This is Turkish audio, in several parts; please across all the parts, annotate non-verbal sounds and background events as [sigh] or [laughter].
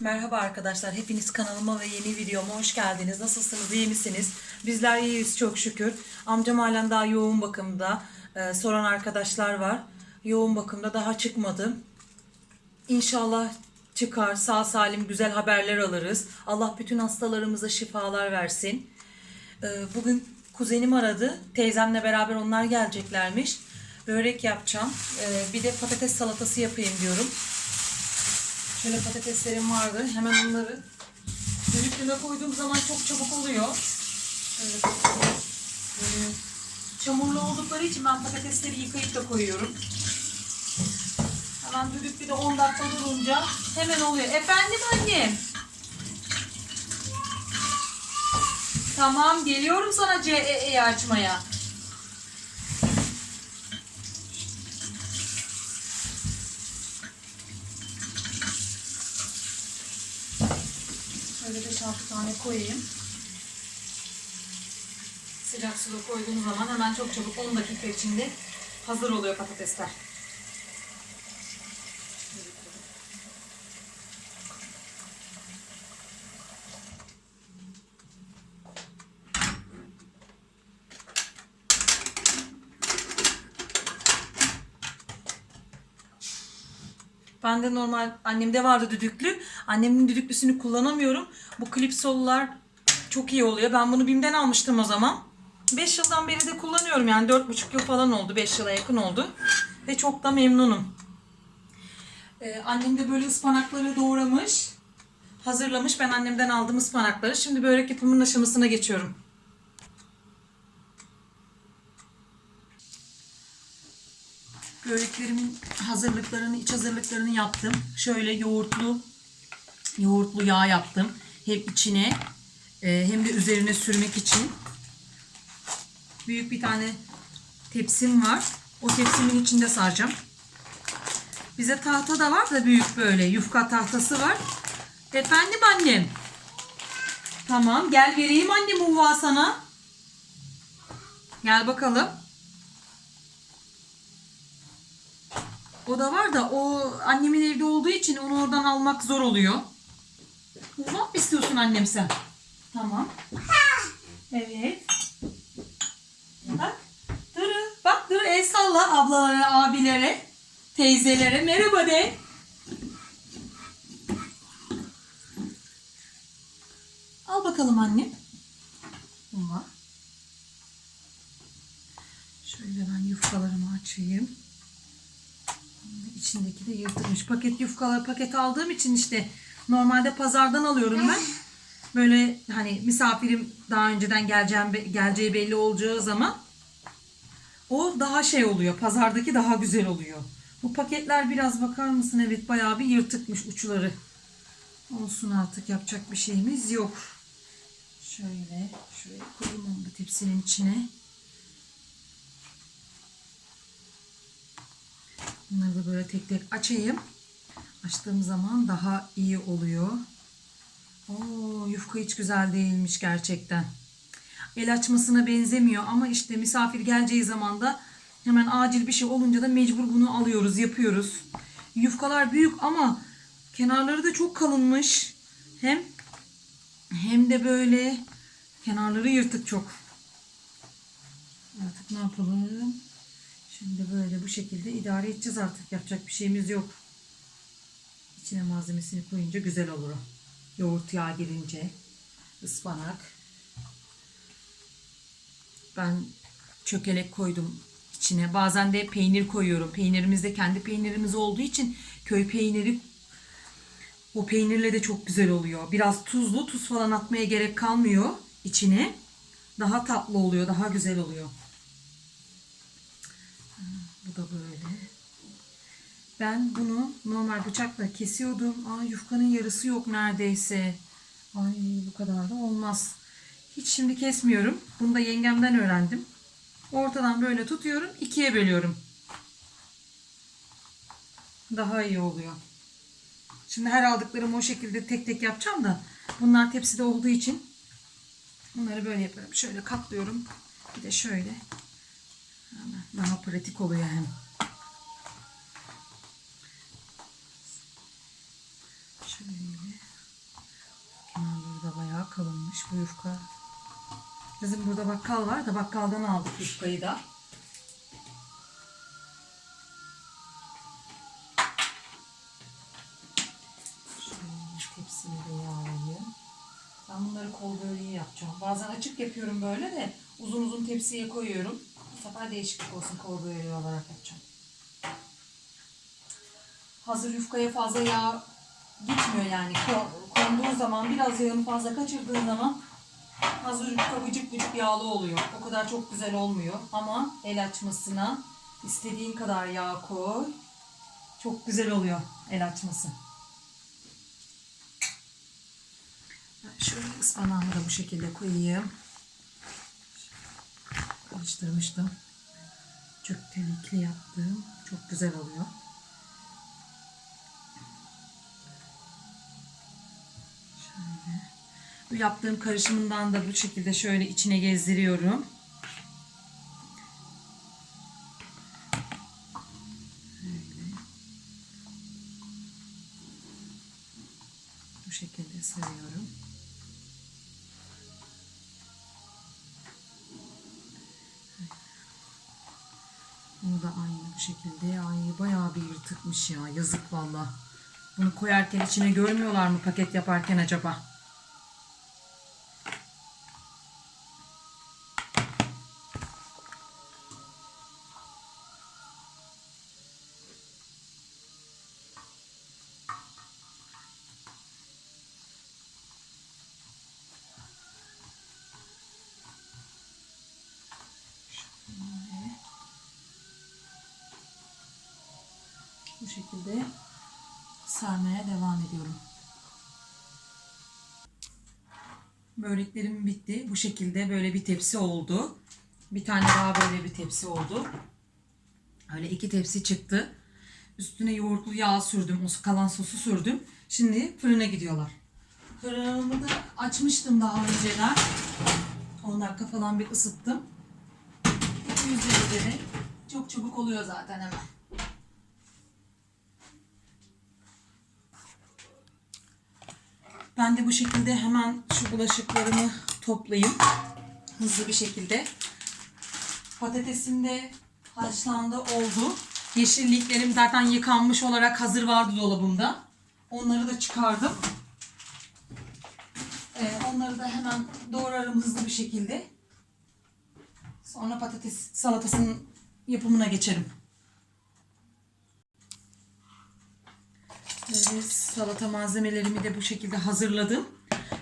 Merhaba arkadaşlar. Hepiniz kanalıma ve yeni videoma hoş geldiniz. Nasılsınız? iyi misiniz? Bizler iyiyiz çok şükür. Amcam halen daha yoğun bakımda. Ee, soran arkadaşlar var. Yoğun bakımda daha çıkmadım. İnşallah çıkar. Sağ salim güzel haberler alırız. Allah bütün hastalarımıza şifalar versin. Ee, bugün kuzenim aradı. Teyzemle beraber onlar geleceklermiş. Börek yapacağım. Ee, bir de patates salatası yapayım diyorum. Şöyle patateslerim vardı. Hemen onları düdüklüme koyduğum zaman çok çabuk oluyor. Evet. Böyle çamurlu oldukları için ben patatesleri yıkayıp da koyuyorum. Hemen düdüklüde 10 dakika durunca hemen oluyor. Efendim annem. Tamam geliyorum sana CEE'yi açmaya. Şöyle 5-6 tane koyayım. Sıcak suda koyduğum zaman hemen çok çabuk 10 dakika içinde hazır oluyor patatesler. Ben normal annemde vardı düdüklü. Annemin düdüklüsünü kullanamıyorum. Bu klipsolular çok iyi oluyor. Ben bunu BİM'den almıştım o zaman. 5 yıldan beri de kullanıyorum yani 4,5 yıl falan oldu. 5 yıla yakın oldu. Ve çok da memnunum. Ee, annem de böyle ıspanakları doğramış. Hazırlamış. Ben annemden aldığım ıspanakları. Şimdi börek yapımının aşamasına geçiyorum. Böreklerimin hazırlıklarını, iç hazırlıklarını yaptım. Şöyle yoğurtlu yoğurtlu yağ yaptım. Hem içine e, hem de üzerine sürmek için. Büyük bir tane tepsim var. O tepsimin içinde saracağım. Bize tahta da var da büyük böyle yufka tahtası var. Efendim annem. Tamam gel vereyim annem uva sana. Gel bakalım. O da var da o annemin evde olduğu için onu oradan almak zor oluyor. Uzak mı istiyorsun annem sen? Tamam. Evet. Bak. Duru. Bak Duru el salla ablalara, abilere, teyzelere. Merhaba de. Al bakalım annem. Bunlar. Şöyle ben yufkalarımı açayım. İçindeki de yırtılmış. Paket yufkalar paket aldığım için işte normalde pazardan alıyorum ben. Böyle hani misafirim daha önceden geleceğim geleceği belli olacağı zaman o daha şey oluyor. Pazardaki daha güzel oluyor. Bu paketler biraz bakar mısın? Evet bayağı bir yırtıkmış uçları. Olsun artık yapacak bir şeyimiz yok. Şöyle şuraya koyayım onu da tepsinin içine. Bunları da böyle tek tek açayım. Açtığım zaman daha iyi oluyor. Oo, yufka hiç güzel değilmiş gerçekten. El açmasına benzemiyor ama işte misafir geleceği zaman da hemen acil bir şey olunca da mecbur bunu alıyoruz, yapıyoruz. Yufkalar büyük ama kenarları da çok kalınmış. Hem hem de böyle kenarları yırtık çok. Artık ne yapalım? Şimdi böyle bu şekilde idare edeceğiz artık. Yapacak bir şeyimiz yok. İçine malzemesini koyunca güzel olur. Yoğurt yağı girince. ıspanak. Ben çökelek koydum içine. Bazen de peynir koyuyorum. Peynirimiz de kendi peynirimiz olduğu için köy peyniri o peynirle de çok güzel oluyor. Biraz tuzlu. Tuz falan atmaya gerek kalmıyor içine. Daha tatlı oluyor. Daha güzel oluyor. Da böyle. Ben bunu normal bıçakla kesiyordum. Aa yufkanın yarısı yok neredeyse. Ay bu kadar da olmaz. Hiç şimdi kesmiyorum. Bunu da yengemden öğrendim. Ortadan böyle tutuyorum. ikiye bölüyorum. Daha iyi oluyor. Şimdi her aldıklarımı o şekilde tek tek yapacağım da bunlar tepside olduğu için bunları böyle yapıyorum. Şöyle katlıyorum. Bir de şöyle. Daha pratik oluyor hem. Şöyle. kalınmış bu yufka. Bizim burada bakkal var da bakkaldan aldık yufkayı da. Şöyle tepsimi de yağlayayım. Ben bunları kol böreği yapacağım. Bazen açık yapıyorum böyle de uzun uzun tepsiye koyuyorum. Sefer değişiklik olsun kol böreği olarak yapacağım. Hazır yufkaya fazla yağ gitmiyor yani. Ko- Konduğu zaman biraz yağını fazla kaçırdığın zaman hazır yufka vıcık vıcık yağlı oluyor. O kadar çok güzel olmuyor. Ama el açmasına istediğin kadar yağ koy. Çok güzel oluyor el açması. Şöyle ıspanağımı da bu şekilde koyayım. Karıştırmıştım. Çok delikli yaptım. Çok güzel oluyor. Şöyle. Bu yaptığım karışımından da bu şekilde şöyle içine gezdiriyorum. Şekilde. Ay bayağı bir yırtıkmış ya. Yazık valla. Bunu koyarken içine görmüyorlar mı paket yaparken acaba? Sarmaya devam ediyorum. Böreklerim bitti. Bu şekilde böyle bir tepsi oldu. Bir tane daha böyle bir tepsi oldu. Öyle iki tepsi çıktı. Üstüne yoğurtlu yağ sürdüm. O kalan sosu sürdüm. Şimdi fırına gidiyorlar. Fırınımı da açmıştım daha önceden. 10 dakika falan bir ısıttım. 200 derecede. Çok çabuk oluyor zaten hemen. Ben de bu şekilde hemen şu bulaşıklarımı toplayayım. Hızlı bir şekilde. Patatesim de haşlandı oldu. Yeşilliklerim zaten yıkanmış olarak hazır vardı dolabımda. Onları da çıkardım. Ee, onları da hemen doğrarım hızlı bir şekilde. Sonra patates salatasının yapımına geçelim. Böyle salata malzemelerimi de bu şekilde hazırladım.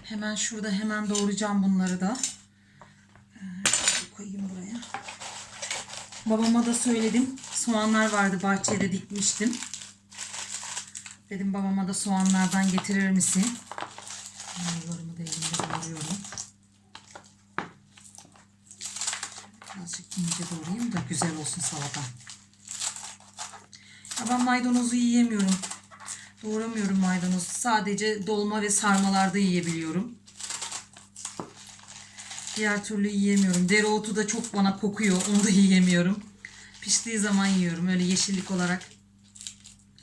Hemen şurada hemen doğrayacağım bunları da. Şöyle koyayım buraya. Babama da söyledim. Soğanlar vardı bahçede dikmiştim. Dedim babama da soğanlardan getirir misin? Marullarımı da elimde doğruyorum. Birazcık ince doğrayayım da güzel olsun salata. Ya ben maydanozu yiyemiyorum. Doğramıyorum maydanoz. Sadece dolma ve sarmalarda yiyebiliyorum. Diğer türlü yiyemiyorum. Dereotu da çok bana kokuyor. Onu da [laughs] yiyemiyorum. Piştiği zaman yiyorum. Öyle yeşillik olarak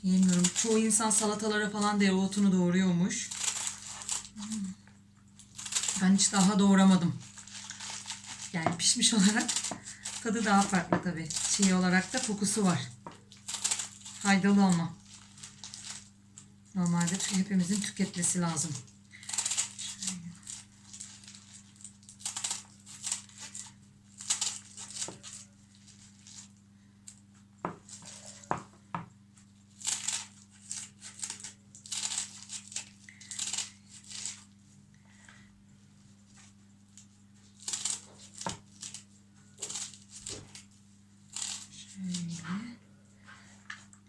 yiyemiyorum. Çoğu insan salatalara falan dereotunu doğruyormuş. Ben hiç daha doğramadım. Yani pişmiş [laughs] olarak tadı daha farklı tabii. Çiğ olarak da kokusu var. Faydalı ama. Normalde hepimizin tüketmesi lazım. Şöyle. Şöyle.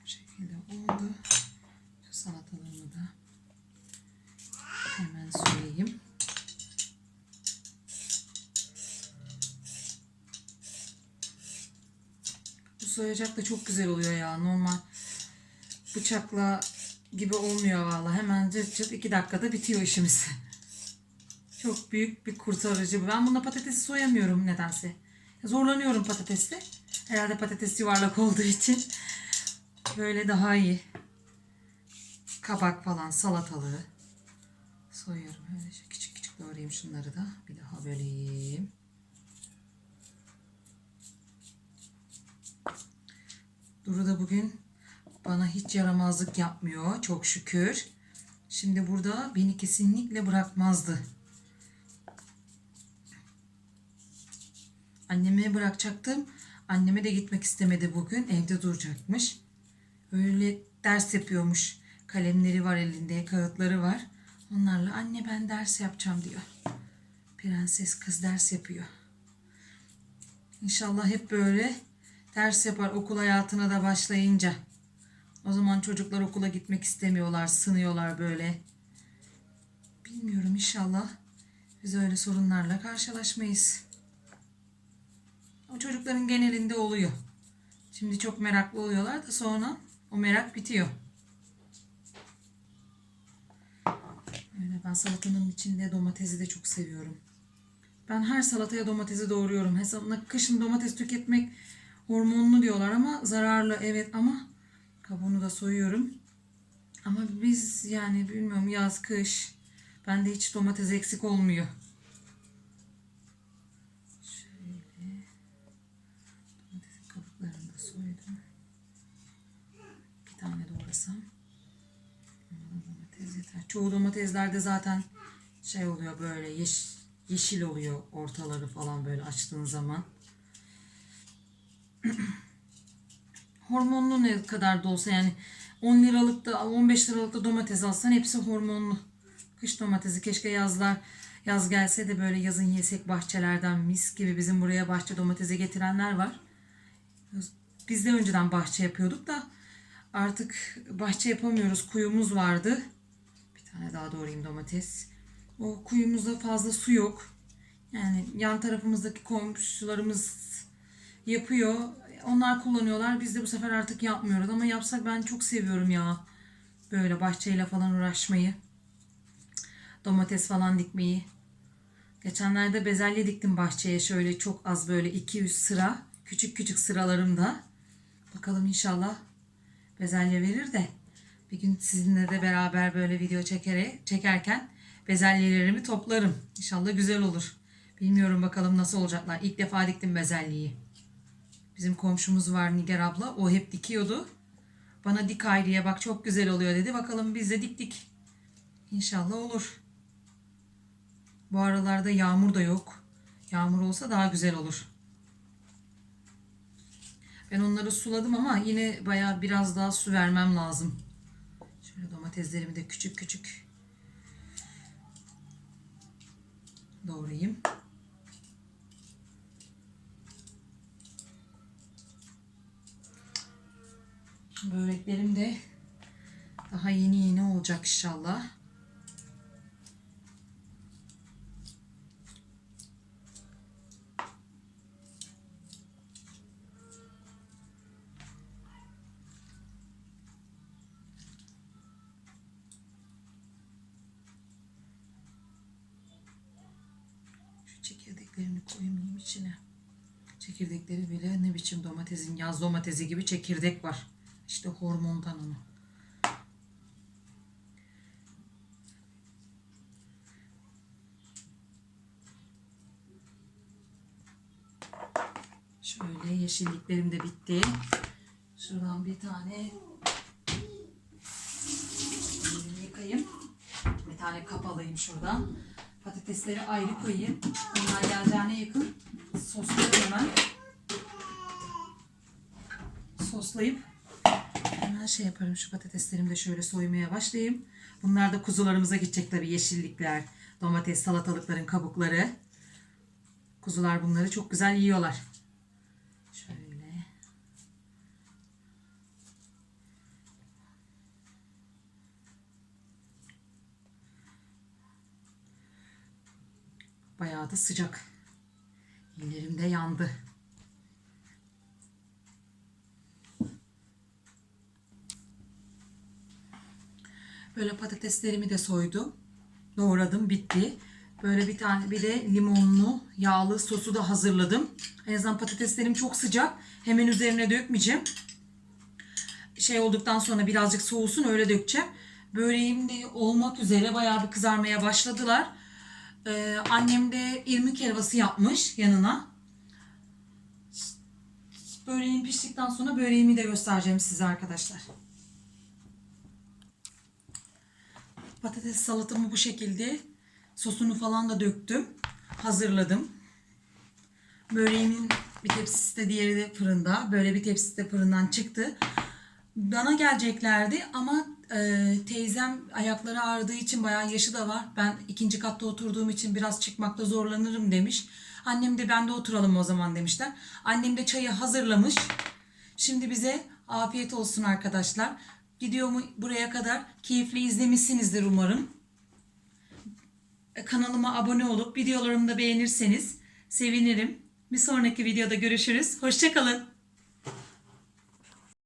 Bu şekilde oldu. Şu salatalarımı da hemen soyayım. Bu soyacak da çok güzel oluyor ya. Normal bıçakla gibi olmuyor valla. Hemen cırt cırt iki dakikada bitiyor işimiz. [laughs] Çok büyük bir kurtarıcı. bu. Ben bunda patatesi soyamıyorum nedense. Zorlanıyorum patateste. Herhalde patates yuvarlak olduğu için. [laughs] Böyle daha iyi kabak falan salatalığı soyuyorum öyle küçük küçük Doğrayayım şunları da. Bir daha böleyim. Duru da bugün bana hiç yaramazlık yapmıyor. Çok şükür. Şimdi burada beni kesinlikle bırakmazdı. Anneme bırakacaktım. Anneme de gitmek istemedi bugün. Evde duracakmış. Öyle ders yapıyormuş. Kalemleri var elinde, kağıtları var. Onlarla anne ben ders yapacağım diyor. Prenses kız ders yapıyor. İnşallah hep böyle ders yapar okul hayatına da başlayınca. O zaman çocuklar okula gitmek istemiyorlar, sınıyorlar böyle. Bilmiyorum inşallah biz öyle sorunlarla karşılaşmayız. O çocukların genelinde oluyor. Şimdi çok meraklı oluyorlar da sonra o merak bitiyor. Öyle ben salatanın içinde domatesi de çok seviyorum. Ben her salataya domatesi doğruyorum. Hesabına kışın domates tüketmek hormonlu diyorlar ama zararlı evet ama kabuğunu da soyuyorum. Ama biz yani bilmiyorum yaz kış bende hiç domates eksik olmuyor. Şöyle domatesin kabuklarını da soydum. Bir tane doğrasam. Domates yeter. Çoğu domateslerde zaten şey oluyor böyle yeş, yeşil oluyor ortaları falan böyle açtığın zaman. [clears throat] hormonlu ne kadar da olsa yani 10 liralık da 15 liralık da domates alsan hepsi hormonlu. Kış domatesi keşke yazlar yaz gelse de böyle yazın yesek bahçelerden mis gibi bizim buraya bahçe domatesi getirenler var. Biz de önceden bahçe yapıyorduk da artık bahçe yapamıyoruz. Kuyumuz vardı. Bir tane daha doğrayayım domates. O kuyumuzda fazla su yok. Yani yan tarafımızdaki komşularımız yapıyor. Onlar kullanıyorlar. Biz de bu sefer artık yapmıyoruz. Ama yapsak ben çok seviyorum ya. Böyle bahçeyle falan uğraşmayı. Domates falan dikmeyi. Geçenlerde bezelye diktim bahçeye. Şöyle çok az böyle 200 sıra. Küçük küçük sıralarımda. Bakalım inşallah bezelye verir de bir gün sizinle de beraber böyle video çekerek, çekerken bezelyelerimi toplarım. İnşallah güzel olur. Bilmiyorum bakalım nasıl olacaklar. İlk defa diktim bezelyeyi. Bizim komşumuz var Nigar abla. O hep dikiyordu. Bana dik Hayriye bak çok güzel oluyor dedi. Bakalım biz de diktik. İnşallah olur. Bu aralarda yağmur da yok. Yağmur olsa daha güzel olur. Ben onları suladım ama yine baya biraz daha su vermem lazım. Şöyle domateslerimi de küçük küçük doğrayayım. Böreklerim de daha yeni yeni olacak inşallah. Çekirdeklerini koymayayım içine. Çekirdekleri bile ne biçim domatesin yaz domatesi gibi çekirdek var. İşte hormondan onu. Şöyle yeşilliklerim de bitti. Şuradan bir tane yıkayayım. Bir tane kap alayım şuradan. Patatesleri ayrı koyayım. Onlar geleceğine yakın soslayayım hemen. Soslayıp hemen şey yaparım şu patateslerimi de şöyle soymaya başlayayım. Bunlar da kuzularımıza gidecek tabii yeşillikler, domates, salatalıkların kabukları. Kuzular bunları çok güzel yiyorlar. Şöyle. Bayağı da sıcak. Ellerim de yandı. Böyle patateslerimi de soydum. Doğradım, bitti. Böyle bir tane bir de limonlu, yağlı sosu da hazırladım. En azından patateslerim çok sıcak. Hemen üzerine dökmeyeceğim. Şey olduktan sonra birazcık soğusun öyle dökeceğim. Böreğim de olmak üzere bayağı bir kızarmaya başladılar. Ee, annem de irmik helvası yapmış yanına. Böreğim piştikten sonra böreğimi de göstereceğim size arkadaşlar. Patates salatamı bu şekilde sosunu falan da döktüm. Hazırladım. Böreğimin bir tepsisi de diğeri de fırında. Böyle bir tepsisi de fırından çıktı. Bana geleceklerdi ama e, teyzem ayakları ağrıdığı için bayağı yaşı da var. Ben ikinci katta oturduğum için biraz çıkmakta zorlanırım demiş. Annem de ben de oturalım o zaman demişler. Annem de çayı hazırlamış. Şimdi bize afiyet olsun arkadaşlar. Videomu buraya kadar keyifli izlemişsinizdir umarım. Kanalıma abone olup videolarımı da beğenirseniz sevinirim. Bir sonraki videoda görüşürüz. Hoşçakalın.